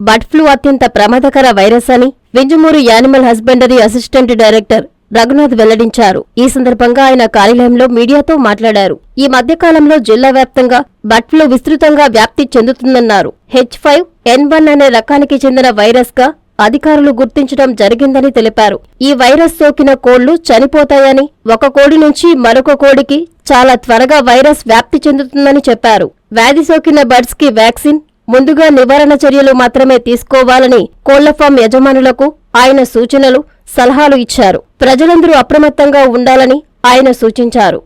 Bird flu అత్యంత ప్రమాదకర virus అని Vinjamuru animal husbandry assistant director Raghunath వెల్లడించారు. ఈ సందర్భంగా ఆయన కార్యాలయంలో మీడియాతో మాట్లాడారు. ఈ మధ్యకాలంలో జిల్లా వ్యాప్తంగా బర్డ్ ఫ్లూ విస్తృతంగా వ్యాప్తి చెందుతుందన్నారు. హెచ్ ఫైవ్ ఎన్ వన్ అనే రకానికి చెందిన వైరస్గా అధికారులు గుర్తించడం జరిగిందని తెలిపారు. ఈ వైరస్ సోకిన కోళ్ళు చనిపోతాయని ఒక కోడి నుంచి మరొక కోడికి చాలా త్వరగా వైరస్ వ్యాప్తి చెందుతుందని చెప్పారు. వ్యాధి సోకిన బర్డ్స్కి వ్యాక్సిన్ ముందుగా నివారణ చర్యలు మాత్రమే తీసుకోవాలని కోళ్ళ ఫామ్ యజమానులకు ఆయన సూచనలు సలహాలు ఇచ్చారు. ప్రజలందరూ అప్రమత్తంగా ఉండాలని ఆయన సూచించారు.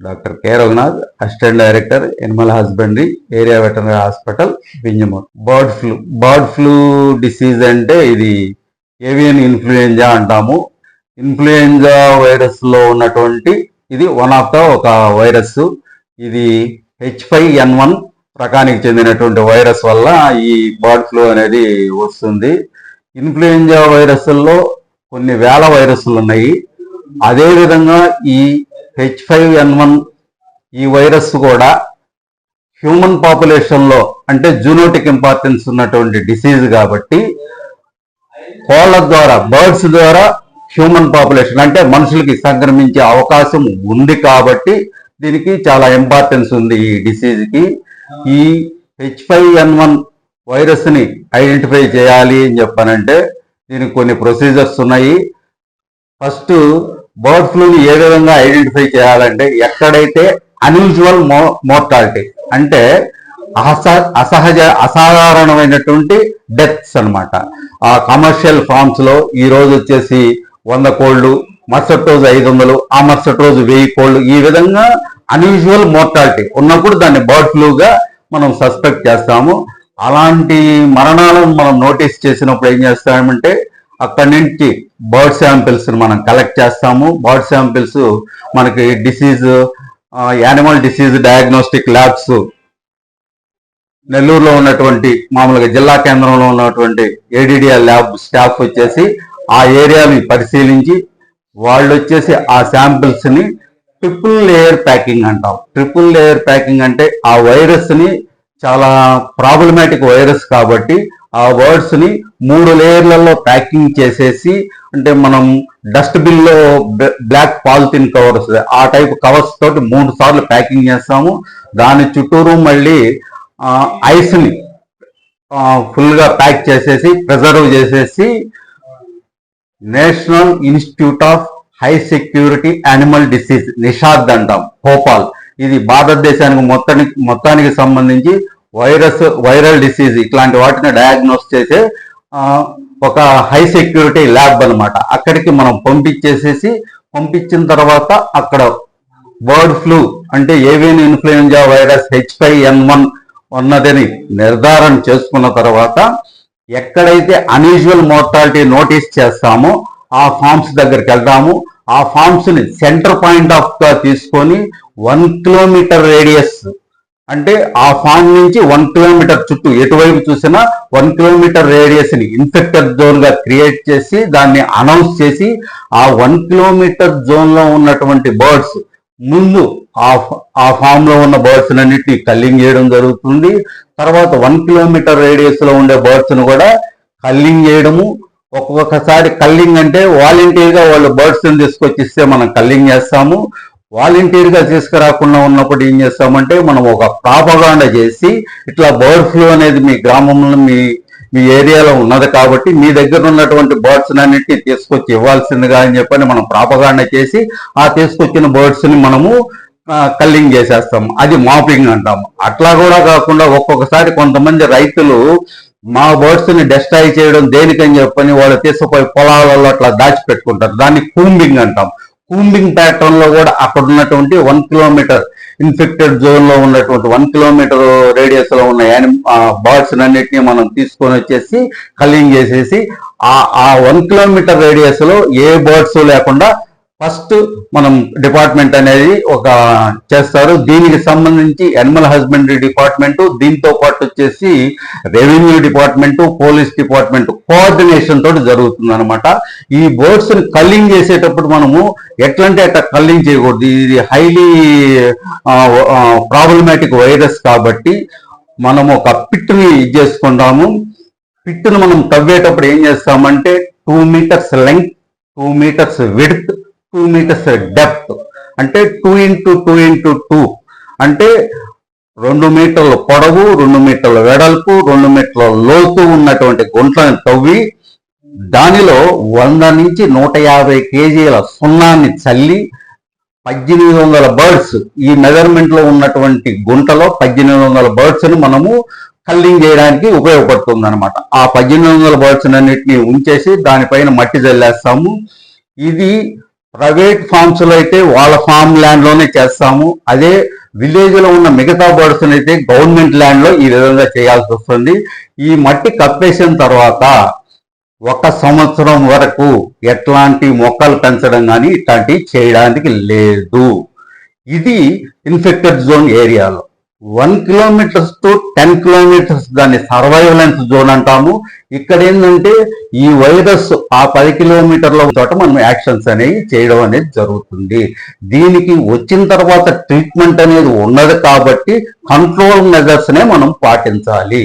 Doctor K. Raghunath assistant director animal husbandry area veterinary hospital Vinjamur. Bird flu bird flu disease అంటే ఇది ఏవియన్ ఇన్ఫ్లుయెంజా అంటాము. ఇన్ఫ్లుయెంజా వైరస్లో ఉన్నటువంటి ఇది వన్ ఆఫ్ ద ఒక వైరస్ ఇది హెచ్ ఫైవ్ ఎన్ వన్ రకానికి చెందినటువంటి వైరస్ వల్ల ఈ బర్డ్ ఫ్లూ అనేది వస్తుంది. ఇన్ఫ్లుయెంజా వైరస్ల్లో కొన్ని వేల వైరస్లు ఉన్నాయి. అదేవిధంగా ఈ హెచ్ ఫైవ్ ఎన్ వన్ ఈ వైరస్ కూడా హ్యూమన్ పాపులేషన్లో అంటే జూనోటిక్ ఇంపార్టెన్స్ ఉన్నటువంటి డిసీజ్ కాబట్టి కోళ్ళ ద్వారా బర్డ్స్ ద్వారా హ్యూమన్ పాపులేషన్ అంటే మనుషులకి సంక్రమించే అవకాశం ఉంది కాబట్టి దీనికి చాలా ఇంపార్టెన్స్ ఉంది ఈ డిసీజ్కి ఈ హెచ్ ఫైవ్ ఎన్ వన్ వైరస్ని ఐడెంటిఫై చేయాలి అని చెప్పానంటే దీనికి కొన్ని ప్రొసీజర్స్ ఉన్నాయి. ఫస్ట్ బర్డ్ ఫ్లూని ఏ విధంగా ఐడెంటిఫై చేయాలంటే ఎక్కడైతే అన్యూజువల్ మో మోర్టాలిటీ అంటే అసహజ అసాధారణమైనటువంటి డెత్స్ అన్నమాట. ఆ కమర్షియల్ ఫార్మ్స్లో ఈ రోజు వచ్చేసి వంద కోళ్ళు మరుసటి రోజు ఐదు వందలు ఆ మరుసటి రోజు వెయ్యి కోళ్ళు ఈ విధంగా అన్యూజువల్ మోర్టాలిటీ ఉన్నప్పుడు దాన్ని బర్డ్ ఫ్లూగా మనం సస్పెక్ట్ చేస్తాము. అలాంటి మరణాలను మనం నోటీస్ చేసినప్పుడు ఏం చేస్తామంటే అక్కడి నుంచి బర్డ్ శాంపిల్స్ మనం కలెక్ట్ చేస్తాము. బర్డ్ శాంపిల్స్ మనకి disease animal disease diagnostic labs నెల్లూరులో ఉన్నటువంటి మామూలుగా జిల్లా కేంద్రంలో ఉన్నటువంటి ఏడిడిఆర్ ల్యాబ్ స్టాఫ్ వచ్చేసి ఆ ఏరియాని పరిశీలించి వాళ్ళు వచ్చేసి ఆ శాంపిల్స్ని ట్రిపుల్ లేయర్ ప్యాకింగ్ అంటాం. ట్రిపుల్ లేయర్ ప్యాకింగ్ అంటే ఆ వైరస్ని చాలా ప్రాబ్లమాటిక్ వైరస్ కాబట్టి ఆ వర్డ్స్ని మూడు లేయర్లలో ప్యాకింగ్ చేసేసి అంటే మనం డస్ట్ బిన్లో బ్లాక్ పాలిథిన్ కవర్స్ ఆ టైప్ కవర్స్ తోటి మూడు సార్లు ప్యాకింగ్ చేస్తాము. దాని చుట్టూరు మళ్ళీ ఐస్ని ఫుల్గా ప్యాక్ చేసేసి ప్రిజర్వ్ చేసేసి national institute of high security animal disease NIHSAD అంటాం భోపాల్. ఇది భారతదేశానికి మొత్తానికి మొత్తానికి సంబంధించి వైరస్ వైరల్ డిసీజ్ ఇట్లాంటి వాటిని డయాగ్నోస్ చేసే ఒక హై సెక్యూరిటీ ల్యాబ్ అన్నమాట. అక్కడికి మనం పంపించేసేసి పంపించిన తర్వాత అక్కడ బర్డ్ ఫ్లూ అంటే avian influenza virus H five N one ఉన్నదని నిర్ధారణ చేసుకున్న తర్వాత ఎక్కడైతే అన్యూజువల్ మోర్టాలిటీ నోటీస్ చేస్తామో ఆ ఫార్మ్స్ దగ్గరికి వెళ్దాము. ఆ ఫామ్స్ని సెంటర్ పాయింట్ ఆఫ్గా తీసుకొని వన్ కిలోమీటర్ రేడియస్ అంటే ఆ ఫామ్ నుంచి వన్ కిలోమీటర్ చుట్టూ ఎటువైపు చూసినా వన్ కిలోమీటర్ రేడియస్ని ఇన్ఫెక్టెడ్ జోన్గా క్రియేట్ చేసి దాన్ని అనౌన్స్ చేసి ఆ వన్ కిలోమీటర్ జోన్లో ఉన్నటువంటి బర్డ్స్ ముందు ఆ ఆ ఫామ్లో ఉన్న బర్డ్స్ అన్నింటినీ కల్లింగ్ చేయడం జరుగుతుంది. తర్వాత వన్ కిలోమీటర్ రేడియస్లో ఉండే బర్డ్స్ను కూడా కల్లింగ్ చేయడము ఒక్కొక్కసారి కల్లింగ్ అంటే వాలంటీర్గా వాళ్ళు బర్డ్స్ని తీసుకొచ్చి ఇస్తే మనం కల్లింగ్ చేస్తాము. వాలంటీర్గా తీసుకురాకుండా ఉన్నప్పుడు ఏం చేస్తామంటే మనం ఒక ప్రాపగాండ చేసి ఇట్లా బర్డ్ ఫ్లూ అనేది మీ గ్రామంలో మీ మీ ఏరియాలో ఉన్నది కాబట్టి మీ దగ్గర ఉన్నటువంటి బర్డ్స్ అన్నింటినీ తీసుకొచ్చి ఇవ్వాల్సిందిగా అని చెప్పని మనం ప్రాపగాండ చేసి ఆ తీసుకొచ్చిన బర్డ్స్ని మనము కల్లింగ్ చేసేస్తాం అది మాపింగ్ అంటాము. అట్లా కూడా కాకుండా ఒక్కొక్కసారి కొంతమంది రైతులు మా బర్డ్స్ని డెస్ట్రాయ్ చేయడం దేనికని చెప్పని వాళ్ళు తీసుకుపోయి పొలాలలో అట్లా దాచిపెట్టుకుంటారు. దాన్ని కూంబింగ్ అంటాం. కూంబింగ్ ప్యాటర్న్లో కూడా అక్కడ ఉన్నటువంటి వన్ కిలోమీటర్ ఇన్ఫెక్టెడ్ జోన్లో ఉన్నటువంటి వన్ కిలోమీటర్ రేడియస్లో ఉన్న బర్డ్స్ అన్నిటిని మనం తీసుకొని వచ్చేసి కలింగ్ చేసేసి ఆ ఆ వన్ కిలోమీటర్ రేడియస్లో ఏ బర్డ్స్ లేకుండా ఫస్ట్ మనం డిపార్ట్మెంట్ అనేది ఒక చేస్తారు. దీనికి సంబంధించి ఎనిమల్ హస్బెండరీ డిపార్ట్మెంట్ దీంతో పాటు వచ్చేసి revenue department police department coordination తోటి జరుగుతుంది అనమాట ఈ బోర్డ్స్ని కల్లింగ్ చేసేటప్పుడు మనము ఎట్లంటే అట్లా కల్లింగ్ చేయకూడదు. ఇది హైలీ ప్రాబ్లమాటిక్ వైరస్ కాబట్టి మనం ఒక పిట్ని ఇది చేసుకుంటాము. పిట్టును మనం తవ్వేటప్పుడు ఏం చేస్తామంటే two metres length two metres width two metres depth. అంటే two into two into two. అంటే రెండు మీటర్ల పొడవు రెండు మీటర్ల వెడల్పు రెండు మీటర్ల లోతు ఉన్నటువంటి గుంట్లను తవ్వి దానిలో వంద నుంచి నూట యాభై కేజీల సున్నాన్ని చల్లి పద్దెనిమిది వందల బర్డ్స్ ఈ మెజర్మెంట్లో ఉన్నటువంటి గుంటలో పద్దెనిమిది వందల బర్డ్స్ని మనము కల్లింగ్ చేయడానికి ఉపయోగపడుతుంది అనమాట ఆ పద్దెనిమిది వందల బర్డ్స్ అన్నిటిని ఉంచేసి దానిపైన మట్టి చల్లేస్తాము ఇది ప్రైవేట్ ఫార్మ్స్లో అయితే వాళ్ళ ఫామ్ ల్యాండ్లోనే చేస్తాము. అదే విలేజ్లో ఉన్న మిగతా బర్డ్స్ అయితే గవర్నమెంట్ ల్యాండ్లో ఈ విధంగా చేయాల్సి వస్తుంది. ఈ మట్టి కప్పేసిన తర్వాత ఒక సంవత్సరం వరకు ఎట్లాంటి మొక్కలు పెంచడం కానీ ఇట్లాంటివి చేయడానికి లేదు. ఇది ఇన్ఫెక్టెడ్ జోన్ ఏరియాలో. One kilometres to ten kilometres దాన్ని సర్వైవలెన్స్ జోన్ అంటాము. ఇక్కడ ఏంటంటే ఈ వైరస్ ఆ పది కిలోమీటర్ల చోట మనం యాక్షన్స్ అనేవి చేయడం అనేది జరుగుతుంది. దీనికి వచ్చిన తర్వాత ట్రీట్మెంట్ అనేది ఉన్నది కాబట్టి కంట్రోల్ మెజర్స్నే మనం పాటించాలి.